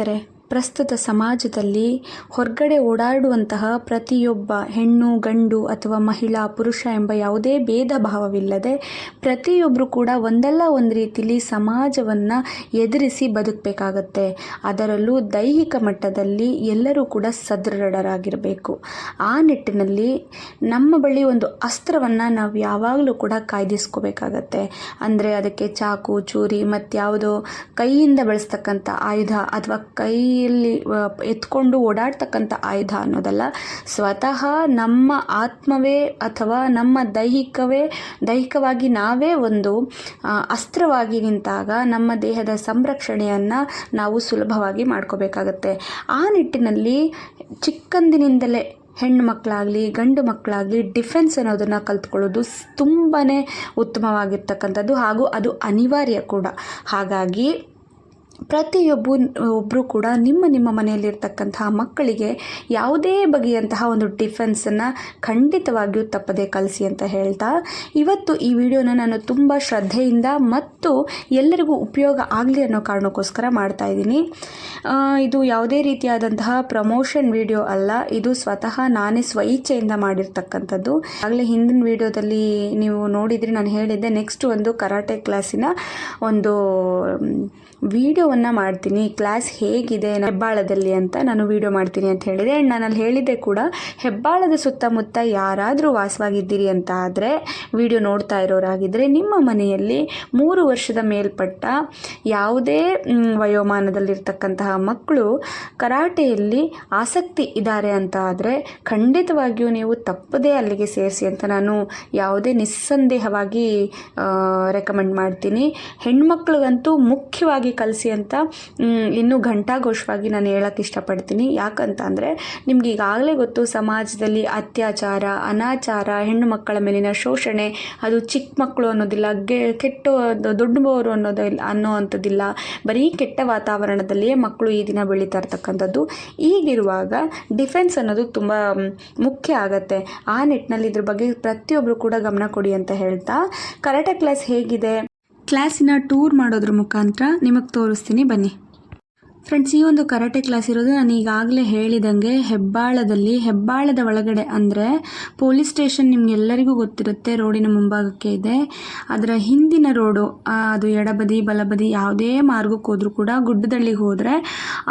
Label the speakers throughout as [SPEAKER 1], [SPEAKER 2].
[SPEAKER 1] ಸ್ನೇಹಿತರೆ ಪ್ರಸ್ತುತ ಸಮಾಜದಲ್ಲಿ ಹೊರಗಡೆ ಓಡಾಡುವಂತಹ ಪ್ರತಿಯೊಬ್ಬ ಹೆಣ್ಣು, ಗಂಡು ಅಥವಾ ಮಹಿಳಾ, ಪುರುಷ ಎಂಬ ಯಾವುದೇ ಭೇದ ಭಾವವಿಲ್ಲದೆ ಪ್ರತಿಯೊಬ್ಬರು ಕೂಡ ಒಂದಲ್ಲ ಒಂದು ರೀತಿಲಿ ಸಮಾಜವನ್ನು ಎದುರಿಸಿ ಬದುಕಬೇಕಾಗತ್ತೆ. ಅದರಲ್ಲೂ ದೈಹಿಕ ಮಟ್ಟದಲ್ಲಿ ಎಲ್ಲರೂ ಕೂಡ ಸದೃಢರಾಗಿರಬೇಕು. ಆ ನಿಟ್ಟಿನಲ್ಲಿ ನಮ್ಮ ಬಳಿ ಒಂದು ಅಸ್ತ್ರವನ್ನು ನಾವು ಯಾವಾಗಲೂ ಕೂಡ ಕಾಯ್ದಿಸ್ಕೋಬೇಕಾಗತ್ತೆ. ಅಂದರೆ ಅದಕ್ಕೆ ಚಾಕು, ಚೂರಿ ಮತ್ತು ಯಾವುದೋ ಕೈಯಿಂದ ಬಳಸ್ತಕ್ಕಂಥ ಆಯುಧ ಅಥವಾ ಕೈಯಲ್ಲಿ ಎತ್ಕೊಂಡು ಓಡಾಡ್ತಕ್ಕಂಥ ಆಯುಧ ಅನ್ನೋದಲ್ಲ, ಸ್ವತಃ ನಮ್ಮ ಆತ್ಮವೇ ಅಥವಾ ನಮ್ಮ ದೈಹಿಕವೇ, ದೈಹಿಕವಾಗಿ ನಾವೇ ಒಂದು ಅಸ್ತ್ರವಾಗಿ ನಿಂತಾಗ ನಮ್ಮ ದೇಹದ ಸಂರಕ್ಷಣೆಯನ್ನು ನಾವು ಸುಲಭವಾಗಿ ಮಾಡ್ಕೋಬೇಕಾಗತ್ತೆ. ಆ ನಿಟ್ಟಿನಲ್ಲಿ ಚಿಕ್ಕಂದಿನಿಂದಲೇ ಹೆಣ್ಣು ಮಕ್ಕಳಾಗಲಿ ಗಂಡು ಮಕ್ಕಳಾಗಲಿ ಡಿಫೆನ್ಸ್ ಅನ್ನೋದನ್ನು ಕಲ್ತ್ಕೊಳ್ಳೋದು ತುಂಬಾ ಉತ್ತಮವಾಗಿರ್ತಕ್ಕಂಥದ್ದು ಹಾಗೂ ಅದು ಅನಿವಾರ್ಯ ಕೂಡ. ಹಾಗಾಗಿ ಪ್ರತಿಯೊಬ್ಬ ಒಬ್ಬರು ಕೂಡ ನಿಮ್ಮ ನಿಮ್ಮ ಮನೆಯಲ್ಲಿರ್ತಕ್ಕಂತಹ ಮಕ್ಕಳಿಗೆ ಯಾವುದೇ ಬಗೆಯಂತಹ ಒಂದು ಡಿಫೆನ್ಸನ್ನು ಖಂಡಿತವಾಗಿಯೂ ತಪ್ಪದೆ ಕಲಿಸಿ ಅಂತ ಹೇಳ್ತಾ, ಇವತ್ತು ಈ ವಿಡಿಯೋನ ನಾನು ತುಂಬ ಶ್ರದ್ಧೆಯಿಂದ ಮತ್ತು ಎಲ್ಲರಿಗೂ ಉಪಯೋಗ ಆಗಲಿ ಅನ್ನೋ ಕಾರಣಕ್ಕೋಸ್ಕರ ಮಾಡ್ತಾ ಇದ್ದೀನಿ. ಇದು ಯಾವುದೇ ರೀತಿಯಾದಂತಹ ಪ್ರಮೋಷನ್ ವಿಡಿಯೋ ಅಲ್ಲ, ಇದು ಸ್ವತಃ ನಾನೇ ಸ್ವಇಚ್ಛೆಯಿಂದ ಮಾಡಿರ್ತಕ್ಕಂಥದ್ದು. ಆಗಲೇ ಹಿಂದಿನ ವಿಡಿಯೋದಲ್ಲಿ ನೀವು ನೋಡಿದರೆ ನಾನು ಹೇಳಿದ್ದೆ, ನೆಕ್ಸ್ಟ್ ಒಂದು ಕರಾಟೆ ಕ್ಲಾಸಿನ ಒಂದು ವಿಡಿಯೋವನ್ನು ಮಾಡ್ತೀನಿ ಕ್ಲಾಸ್ ಹೇಗಿದೆ ಹೆಬ್ಬಾಳದಲ್ಲಿ ಅಂತ ನಾನು ವಿಡಿಯೋ ಮಾಡ್ತೀನಿ ಅಂತ ಹೇಳಿದೆ ಆ್ಯಂಡ್ ನಾನು ಅಲ್ಲಿ ಹೇಳಿದ್ದೆ ಕೂಡ, ಹೆಬ್ಬಾಳದ ಸುತ್ತಮುತ್ತ ಯಾರಾದರೂ ವಾಸವಾಗಿದ್ದೀರಿ ಅಂತ ಆದರೆ, ವಿಡಿಯೋ ನೋಡ್ತಾ ಇರೋರಾಗಿದ್ದರೆ ನಿಮ್ಮ ಮನೆಯಲ್ಲಿ ಮೂರು ವರ್ಷದ ಮೇಲ್ಪಟ್ಟ ಯಾವುದೇ ವಯೋಮಾನದಲ್ಲಿರ್ತಕ್ಕಂತಹ ಮಕ್ಕಳು ಕರಾಟೆಯಲ್ಲಿ ಆಸಕ್ತಿ ಇದ್ದಾರೆ ಅಂತ ಆದರೆ, ಖಂಡಿತವಾಗಿಯೂ ನೀವು ತಪ್ಪದೇ ಅಲ್ಲಿಗೆ ಸೇರಿಸಿ ಅಂತ ನಾನು ಯಾವುದೇ ನಿಸ್ಸಂದೇಹವಾಗಿ ರೆಕಮೆಂಡ್ ಮಾಡ್ತೀನಿ. ಹೆಣ್ಮಕ್ಳಿಗಂತೂ ಮುಖ್ಯವಾಗಿ ಕಲಿಸಿ ಅಂತ ಇನ್ನೂ ಘಂಟಾಘೋಷವಾಗಿ ನಾನು ಹೇಳಕ್ಕೆ ಇಷ್ಟಪಡ್ತೀನಿ. ಯಾಕಂತ ಅಂದರೆ ನಿಮ್ಗೆ ಈಗಾಗಲೇ ಗೊತ್ತು, ಸಮಾಜದಲ್ಲಿ ಅತ್ಯಾಚಾರ, ಅನಾಚಾರ, ಹೆಣ್ಣು ಮಕ್ಕಳ ಮೇಲಿನ ಶೋಷಣೆ, ಅದು ಚಿಕ್ಕ ಮಕ್ಕಳು ಅನ್ನೋದಿಲ್ಲ, ಗೆ, ಕೆಟ್ಟ ದೊಡ್ಡವರು ಅನ್ನೋದು ಅನ್ನೋ ಅಂಥದ್ದಿಲ್ಲ ಬರೀ ಕೆಟ್ಟ ವಾತಾವರಣದಲ್ಲಿಯೇ ಮಕ್ಕಳು ಈ ದಿನ ಬೆಳೀತಾ ಇರ್ತಕ್ಕಂಥದ್ದು. ಈಗಿರುವಾಗ ಡಿಫೆನ್ಸ್ ಅನ್ನೋದು ತುಂಬ ಮುಖ್ಯ ಆಗತ್ತೆ. ಆ ನಿಟ್ಟಿನಲ್ಲಿ ಇದ್ರ ಬಗ್ಗೆ ಪ್ರತಿಯೊಬ್ಬರು ಕೂಡ ಗಮನ ಕೊಡಿ ಅಂತ ಹೇಳ್ತಾ, ಕರಾಟೆ ಕ್ಲಾಸ್ ಹೇಗಿದೆ? ಕ್ಲಾಸಿನ ಟೂರ್ ಮಾಡೋದ್ರ ಮುಖಾಂತರ ನಿಮಗೆ ತೋರಿಸ್ತೀನಿ, ಬನ್ನಿ. ಫ್ರೆಂಡ್ಸ್ ಈ ಒಂದು ಕರಾಟೆ ಕ್ಲಾಸ್ ಇರೋದು ನಾನು ಈಗಾಗಲೇ ಹೇಳಿದಂಗೆ ಹೆಬ್ಬಾಳದಲ್ಲಿ. ಹೆಬ್ಬಾಳದ ಒಳಗಡೆ ಅಂದರೆ ಪೊಲೀಸ್ ಸ್ಟೇಷನ್ ನಿಮಗೆಲ್ಲರಿಗೂ ಗೊತ್ತಿರುತ್ತೆ, ರೋಡಿನ ಮುಂಭಾಗಕ್ಕೆ ಇದೆ. ಅದರ ಹಿಂದಿನ ರೋಡು ಅದು ಎಡಬದಿ, ಬಲಬದಿ ಯಾವುದೇ ಮಾರ್ಗಕ್ಕೆ ಹೋದರೂ ಕೂಡ ಗುಡ್ಡದಳ್ಳಿಗೆ ಹೋದರೆ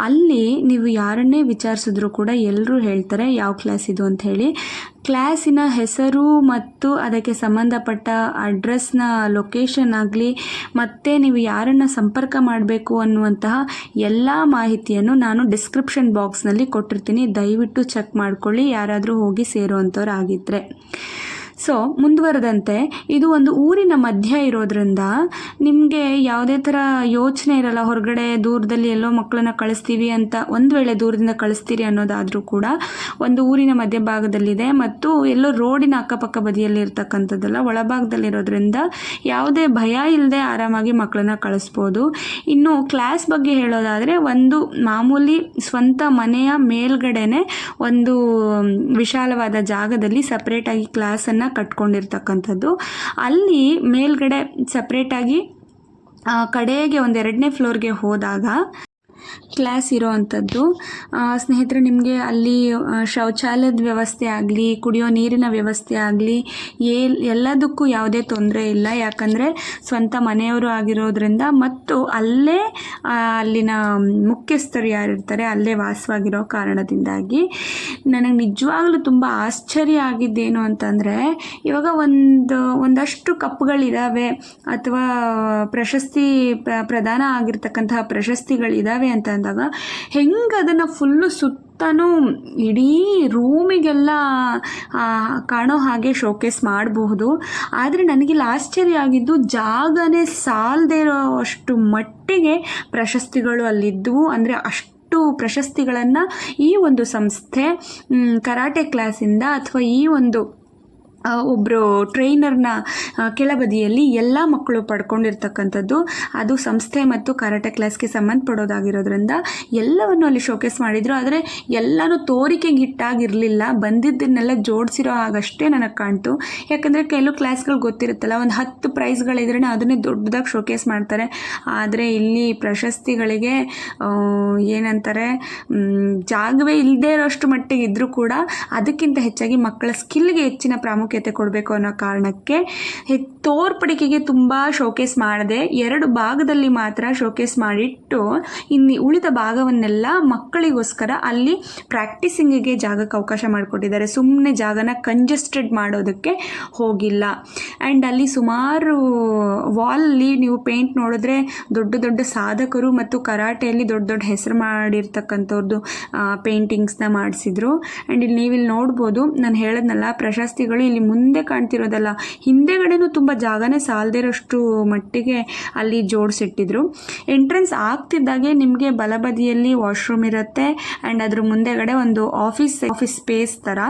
[SPEAKER 1] ಅಲ್ಲಿ ನೀವು ಯಾರನ್ನೇ ವಿಚಾರಿಸಿದ್ರು ಕೂಡ ಎಲ್ಲರೂ ಹೇಳ್ತಾರೆ, ಯಾವ ಕ್ಲಾಸ್ ಇದು ಅಂತ ಹೇಳಿ ಕ್ಲಾಸಿನ ಹೆಸರು ಮತ್ತು ಅದಕ್ಕೆ ಸಂಬಂಧಪಟ್ಟ ಅಡ್ರೆಸ್ನ ಲೊಕೇಶನ್ ಆಗಲಿ, ಮತ್ತು ನೀವು ಯಾರನ್ನು ಸಂಪರ್ಕ ಮಾಡಬೇಕು ಅನ್ನುವಂತಹ ಎಲ್ಲ ಮಾಹಿತಿಯನ್ನು ನಾನು ಡಿಸ್ಕ್ರಿಪ್ಷನ್ ಬಾಕ್ಸ್ನಲ್ಲಿ ಕೊಟ್ಟಿರ್ತೀನಿ. ದಯವಿಟ್ಟು ಚೆಕ್ ಮಾಡ್ಕೊಳ್ಳಿ, ಯಾರಾದರೂ ಹೋಗಿ ಸೇರುವಂಥವ್ರು ಆಗಿದ್ದರೆ ಸೊ ಮುಂದುವರೆದಂತೆ, ಇದು ಒಂದು ಊರಿನ ಮಧ್ಯ ಇರೋದ್ರಿಂದ ನಿಮಗೆ ಯಾವುದೇ ಥರ ಯೋಚನೆ ಇರಲ್ಲ, ಹೊರಗಡೆ ದೂರದಲ್ಲಿ ಎಲ್ಲೋ ಮಕ್ಕಳನ್ನ ಕಳಿಸ್ತೀವಿ ಅಂತ ಒಂದು ವೇಳೆ ದೂರದಿಂದ ಕಳಿಸ್ತೀರಿ ಅನ್ನೋದಾದರೂ ಕೂಡ ಒಂದು ಊರಿನ ಮಧ್ಯಭಾಗದಲ್ಲಿದೆ ಮತ್ತು ಎಲ್ಲೋ ರೋಡಿನ ಅಕ್ಕಪಕ್ಕ ಬದಿಯಲ್ಲಿ ಇರ್ತಕ್ಕಂಥದ್ದಲ್ಲ ಒಳಭಾಗದಲ್ಲಿರೋದ್ರಿಂದ ಯಾವುದೇ ಭಯ ಇಲ್ಲದೆ ಆರಾಮಾಗಿ ಮಕ್ಕಳನ್ನ ಕಳಿಸ್ಬೋದು. ಇನ್ನು ಕ್ಲಾಸ್ ಬಗ್ಗೆ ಹೇಳೋದಾದರೆ ಒಂದು ಮಾಮೂಲಿ ಸ್ವಂತ ಮನೆಯ ಮೇಲ್ಗಡೆನೆ ಒಂದು, ವಿಶಾಲವಾದ ಜಾಗದಲ್ಲಿ ಸಪ್ರೇಟಾಗಿ ಕ್ಲಾಸನ್ನು ಕಟ್ಕೊಂಡಿರ್ತಕ್ಕಂಥದ್ದು. ಅಲ್ಲಿ ಮೇಲ್ಗಡೆ ಸಪ್ರೇಟಾಗಿ ಕಡೆಗೆ ಒಂದೆರಡನೇ ಫ್ಲೋರ್ಗೆ ಹೋದಾಗ ಕ್ಲಾಸ್ ಇರೋ ಅಂಥದ್ದು ಸ್ನೇಹಿತರೆ, ನಿಮಗೆ ಅಲ್ಲಿ ಶೌಚಾಲಯದ ವ್ಯವಸ್ಥೆ ಆಗಲಿ, ಕುಡಿಯೋ ನೀರಿನ ವ್ಯವಸ್ಥೆ ಆಗಲಿ, ಏ, ಎಲ್ಲದಕ್ಕೂ ಯಾವುದೇ ತೊಂದರೆ ಇಲ್ಲ. ಯಾಕಂದರೆ ಸ್ವಂತ ಮನೆಯವರು ಆಗಿರೋದ್ರಿಂದ ಮತ್ತು ಅಲ್ಲೇ ಅಲ್ಲಿನ ಮುಖ್ಯಸ್ಥರು ಯಾರಿರ್ತಾರೆ, ಅಲ್ಲೇ ವಾಸವಾಗಿರೋ ಕಾರಣದಿಂದಾಗಿ ನನಗೆ ನಿಜವಾಗ್ಲೂ ತುಂಬ ಆಶ್ಚರ್ಯ ಆಗಿದ್ದೇನು ಅಂತಂದರೆ, ಇವಾಗ ಒಂದು, ಒಂದಷ್ಟು ಕಪ್ಗಳಿದ್ದಾವೆ ಅಥವಾ ಪ್ರಶಸ್ತಿ ಪ್ರದಾನ ಆಗಿರ್ತಕ್ಕಂತಹ ಪ್ರಶಸ್ತಿಗಳಿದ್ದಾವೆ ಅಂತ ಅಂದಾಗ ಹೆಂಗೆ ಅದನ್ನು ಫುಲ್ಲು ಸುತ್ತನೂ ಇಡೀ ರೂಮಿಗೆಲ್ಲ ಕಾಣೋ ಹಾಗೆ ಶೋಕೇಸ್ ಮಾಡಬಹುದು. ಆದರೆ ನನಗಿಲ್ಲಿ ಆಶ್ಚರ್ಯ ಆಗಿದ್ದು ಜಾಗನೇ ಸಾಲದೇ ಇರೋ ಅಷ್ಟು ಮಟ್ಟಿಗೆ ಪ್ರಶಸ್ತಿಗಳು ಅಲ್ಲಿದ್ದವು. ಅಂದರೆ ಅಷ್ಟು ಪ್ರಶಸ್ತಿಗಳನ್ನು ಈ ಒಂದು ಸಂಸ್ಥೆ ಕರಾಟೆ ಕ್ಲಾಸಿಂದ ಅಥವಾ ಈ ಒಂದು ಒಬ್ಬರು ಟ್ರೈನರ್ನ ಕೆಳಬದಿಯಲ್ಲಿ ಎಲ್ಲ ಮಕ್ಕಳು ಪಡ್ಕೊಂಡಿರ್ತಕ್ಕಂಥದ್ದು, ಅದು ಸಂಸ್ಥೆ ಮತ್ತು ಕರಾಟೆ ಕ್ಲಾಸ್ಗೆ ಸಂಬಂಧಪಡೋದಾಗಿರೋದ್ರಿಂದ ಎಲ್ಲವನ್ನು ಅಲ್ಲಿ ಶೋಕೇಸ್ ಮಾಡಿದರು. ಆದರೆ ಎಲ್ಲನೂ ತೋರಿಕೆಗೆ ಹಿಟ್ಟಾಗಿರಲಿಲ್ಲ. ಬಂದಿದ್ದನ್ನೆಲ್ಲ ಜೋಡಿಸಿರೋ ಹಾಗಷ್ಟೇ ನನಗೆ ಕಾಣ್ತು. ಯಾಕಂದರೆ ಕೆಲವು ಕ್ಲಾಸ್ಗಳು ಗೊತ್ತಿರುತ್ತಲ್ಲ, ಒಂದು ಹತ್ತು ಪ್ರೈಸ್ಗಳಿದ್ರೆ ಅದನ್ನೇ ದೊಡ್ಡದಾಗಿ ಶೋಕೇಸ್ ಮಾಡ್ತಾರೆ. ಆದರೆ ಇಲ್ಲಿ ಪ್ರಶಸ್ತಿಗಳಿಗೆ ಏನಂತಾರೆ ಜಾಗವೇ ಇಲ್ಲದೇ ಇರೋಷ್ಟು ಮಟ್ಟಿಗೆ ಇದ್ದರೂ ಕೂಡ ಅದಕ್ಕಿಂತ ಹೆಚ್ಚಾಗಿ ಮಕ್ಕಳ ಸ್ಕಿಲ್ಗೆ ಹೆಚ್ಚಿನ ಪ್ರಾಮುಖ್ಯತೆ ಕೊಡಬೇಕು ಅನ್ನೋ ಕಾರಣಕ್ಕೆ ತೋರ್ಪಡಿಕೆಗೆ ತುಂಬ ಶೋಕೇಸ್ ಮಾಡದೆ ಎರಡು ಭಾಗದಲ್ಲಿ ಮಾತ್ರ ಶೋಕೇಸ್ ಮಾಡಿಟ್ಟು ಇನ್ನು ಉಳಿದ ಭಾಗವನ್ನೆಲ್ಲ ಮಕ್ಕಳಿಗೋಸ್ಕರ ಅಲ್ಲಿ ಪ್ರಾಕ್ಟೀಸಿಂಗಿಗೆ ಜಾಗಕ್ಕೆ ಅವಕಾಶ ಮಾಡಿಕೊಟ್ಟಿದ್ದಾರೆ. ಸುಮ್ಮನೆ ಜಾಗನ ಕಂಜೆಸ್ಟೆಡ್ ಮಾಡೋದಕ್ಕೆ ಹೋಗಿಲ್ಲ. ಆ್ಯಂಡ್ ಅಲ್ಲಿ ಸುಮಾರು ವಾಲಲ್ಲಿ ನೀವು ಪೇಂಟ್ ನೋಡಿದ್ರೆ ದೊಡ್ಡ ದೊಡ್ಡ ಸಾಧಕರು ಮತ್ತು ಕರಾಟೆಯಲ್ಲಿ ದೊಡ್ಡ ದೊಡ್ಡ ಹೆಸರು ಮಾಡಿರ್ತಕ್ಕಂಥವ್ರದ್ದು ಪೇಂಟಿಂಗ್ಸ್ನ ಮಾಡಿಸಿದ್ರು. ಆ್ಯಂಡ್ ಇಲ್ಲಿ ನೀವಿಲ್ಲಿ ನೋಡ್ಬೋದು, ನಾನು ಹೇಳದ್ನಲ್ಲ, ಪ್ರಶಸ್ತಿಗಳು ಇಲ್ಲಿ ಮುಂದೆ ಕಾಣ್ತಿರೋದಲ್ಲ, ಹಿಂದೆಗಡೆನೂ ತುಂಬ ಜಾಗನೇ ಸಾಲದಿರೋಷ್ಟು ಮಟ್ಟಿಗೆ ಅಲ್ಲಿ ಜೋಡಿಸಿಟ್ಟಿದ್ರು. ಎಂಟ್ರೆನ್ಸ್ ಆಗ್ತಿದ್ದಾಗೆ ನಿಮಗೆ ಬಲಬದಿಯಲ್ಲಿ ವಾಶ್ರೂಮ್ ಇರುತ್ತೆ ಆ್ಯಂಡ್ ಅದ್ರ ಮುಂದೆಗಡೆ ಒಂದು ಆಫೀಸ್ ಆಫೀಸ್ ಸ್ಪೇಸ್ ಥರ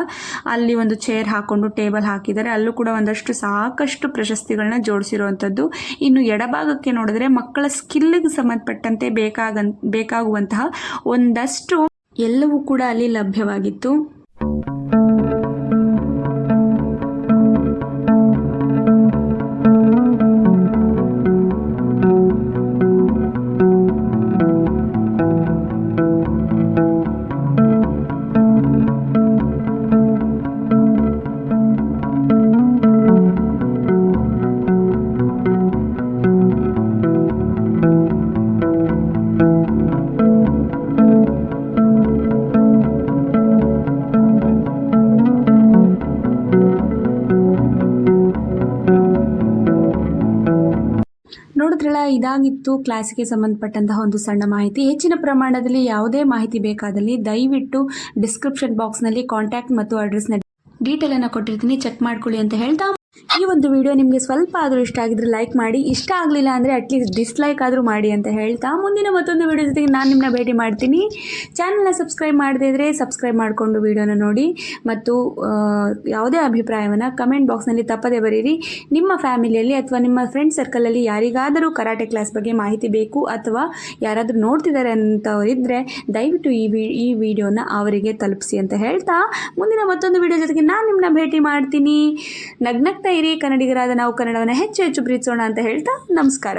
[SPEAKER 1] ಅಲ್ಲಿ ಒಂದು ಚೇರ್ ಹಾಕ್ಕೊಂಡು ಟೇಬಲ್ ಹಾಕಿದ್ದಾರೆ. ಅಲ್ಲೂ ಕೂಡ ಒಂದಷ್ಟು ಸಾಕಷ್ಟು ಪ್ರಶಸ್ತಿಗಳನ್ನ ಜೋಡಿಸಿರುವಂಥದ್ದು. ಇನ್ನು ಎಡಭಾಗಕ್ಕೆ ನೋಡಿದ್ರೆ ಮಕ್ಕಳ ಸ್ಕಿಲ್ಗೆ ಸಂಬಂಧಪಟ್ಟಂತೆ ಬೇಕಾಗನ್, ಬೇಕಾಗುವಂತಹ ಒಂದಷ್ಟು ಎಲ್ಲವೂ ಕೂಡ ಅಲ್ಲಿ ಲಭ್ಯವಾಗಿತ್ತು. ಇದಾಗಿತ್ತು ಕ್ಲಾಸಿಗೆ ಸಂಬಂಧಪಟ್ಟಂತಹ ಒಂದು ಸಣ್ಣ ಮಾಹಿತಿ. ಹೆಚ್ಚಿನ ಪ್ರಮಾಣದಲ್ಲಿ ಯಾವುದೇ ಮಾಹಿತಿ ಬೇಕಾದಲ್ಲಿ ದಯವಿಟ್ಟು ಡಿಸ್ಕ್ರಿಪ್ಷನ್ ಬಾಕ್ಸ್ನಲ್ಲಿ ಕಾಂಟ್ಯಾಕ್ಟ್ ಮತ್ತು ಅಡ್ರೆಸ್ನ ಡೀಟೇಲನ್ನು ಕೊಟ್ಟಿರ್ತೀನಿ. ಚೆಕ್ ಮಾಡ್ಕೊಳ್ಳಿ ಅಂತ ಹೇಳ್ತಾ ಈ ಒಂದು ವಿಡಿಯೋ ನಿಮಗೆ ಸ್ವಲ್ಪ ಆದರೂ ಇಷ್ಟ ಆಗಿದ್ರೆ ಲೈಕ್ ಮಾಡಿ. ಇಷ್ಟ ಆಗಲಿಲ್ಲ ಅಂದರೆ ಅಟ್ಲೀಸ್ಟ್ ಡಿಸ್ಲೈಕ್ ಆದರೂ ಮಾಡಿ ಅಂತ ಹೇಳ್ತಾ. ಮುಂದಿನ ಮತ್ತೊಂದು ವಿಡಿಯೋ ಜೊತೆಗೆ ನಾನು ನಿಮ್ಮನ್ನ ಭೇಟಿ ಮಾಡ್ತೀನಿ. ಚಾನಲ್ನ ಸಬ್ಸ್ಕ್ರೈಬ್ ಮಾಡದೇ ಇದ್ದರೆ ಸಬ್ಸ್ಕ್ರೈಬ್ ಮಾಡಿಕೊಂಡು ವಿಡಿಯೋನ ನೋಡಿ. ಮತ್ತು ಯಾವುದೇ ಅಭಿಪ್ರಾಯವನ್ನು ಕಮೆಂಟ್ ಬಾಕ್ಸ್ನಲ್ಲಿ ತಪ್ಪದೇ ಬರೀರಿ. ನಿಮ್ಮ ಫ್ಯಾಮಿಲಿಯಲ್ಲಿ ಅಥವಾ ನಿಮ್ಮ ಫ್ರೆಂಡ್ ಸರ್ಕಲಲ್ಲಿ ಯಾರಿಗಾದರೂ ಕರಾಟೆ ಕ್ಲಾಸ್ ಬಗ್ಗೆ ಮಾಹಿತಿ ಬೇಕು ಅಥವಾ ಯಾರಾದರೂ ನೋಡ್ತಿದ್ದಾರೆ ಅಂತವರಿದ್ದರೆ ದಯವಿಟ್ಟು ಈ ವಿ, ಈ ವಿಡಿಯೋನ ಅವರಿಗೆ ತಲುಪಿಸಿ ಅಂತ ಹೇಳ್ತಾ. ಮುಂದಿನ ಮತ್ತೊಂದು ವಿಡಿಯೋ ಜೊತೆಗೆ ನಾನು ನಿಮ್ಮನ್ನ ಭೇಟಿ ಮಾಡ್ತೀನಿ. ನಗ್ನಗ್ತಾ ಇರಿ ಕನ್ನಡಿಗರಾದ ನಾವು ಕನ್ನಡವನ್ನು ಹೆಚ್ಚು ಹೆಚ್ಚು ಪ್ರೀತಿಸೋಣ ಅಂತ ಹೇಳ್ತಾ ನಮಸ್ಕಾರ.